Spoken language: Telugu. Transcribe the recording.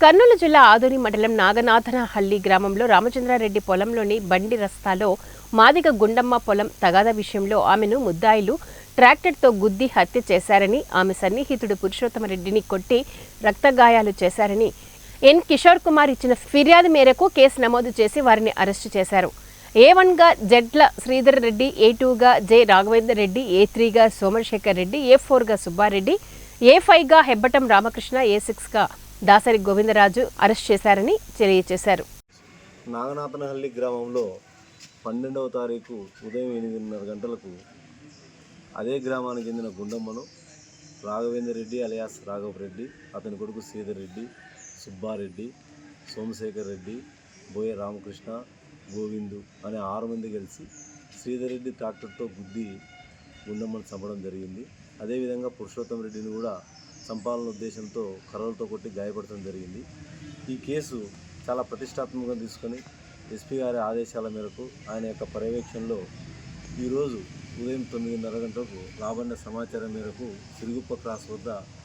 కర్నూలు జిల్లా ఆదోని మండలం నాగనాథనహల్లి గ్రామంలో రామచంద్రారెడ్డి పొలంలోని బండి రస్తాలో మాదిగ గుండమ్మ పొలం తగాదా విషయంలో ఆమెను ముద్దాయిలు ట్రాక్టర్తో గుద్ది హత్య చేశారని ఆమె సన్నిహితుడు పురుషోత్తమరెడ్డిని కొట్టి రక్తగాయాలు చేశారని ఎన్ కిషోర్ కుమార్ ఇచ్చిన ఫిర్యాదు మేరకు కేసు నమోదు చేసి వారిని అరెస్టు చేశారు. ఏ వన్గా జడ్ల శ్రీధర్ రెడ్డి ఏ టూగా జె రాఘవేందర్ రెడ్డి ఏ త్రీగా సోమశేఖర్ రెడ్డి ఏ ఫోర్గా సుబ్బారెడ్డి ఏ ఫైవ్గా హెబ్బటం రామకృష్ణ ఏ సిక్స్గా దాసరి గోవిందరాజు అరెస్ట్ చేశారని తెలియజేశారు. నాగనాథనహల్లి గ్రామంలో పన్నెండవ తారీఖు ఉదయం ఎనిమిదిన్నర గంటలకు అదే గ్రామానికి చెందిన గుండమ్మను రాఘవేంద్ర రెడ్డి అలియాస్ రాఘవ రెడ్డి అతని కొడుకు శ్రీధర్ రెడ్డి సుబ్బారెడ్డి సోమశేఖర్ రెడ్డి బోయ రామకృష్ణ గోవిందు అనే ఆరు మంది కలిసి శ్రీధర్ రెడ్డి ట్రాక్టర్తో గుద్ది గుండమ్మను చంపడం జరిగింది. అదేవిధంగా పురుషోత్తం రెడ్డిని కూడా చంపాలన్న ఉద్దేశంతో కర్రలతో కొట్టి గాయపడటం జరిగింది. ఈ కేసు చాలా ప్రతిష్టాత్మకంగా తీసుకొని ఎస్పీ గారి ఆదేశాల మేరకు ఆయన యొక్క పర్యవేక్షణలో ఈరోజు ఉదయం తొమ్మిదిన్నర గంటలకు రాబడిన సమాచారం మేరకు సిరుగుప్ప క్రాస్ వద్ద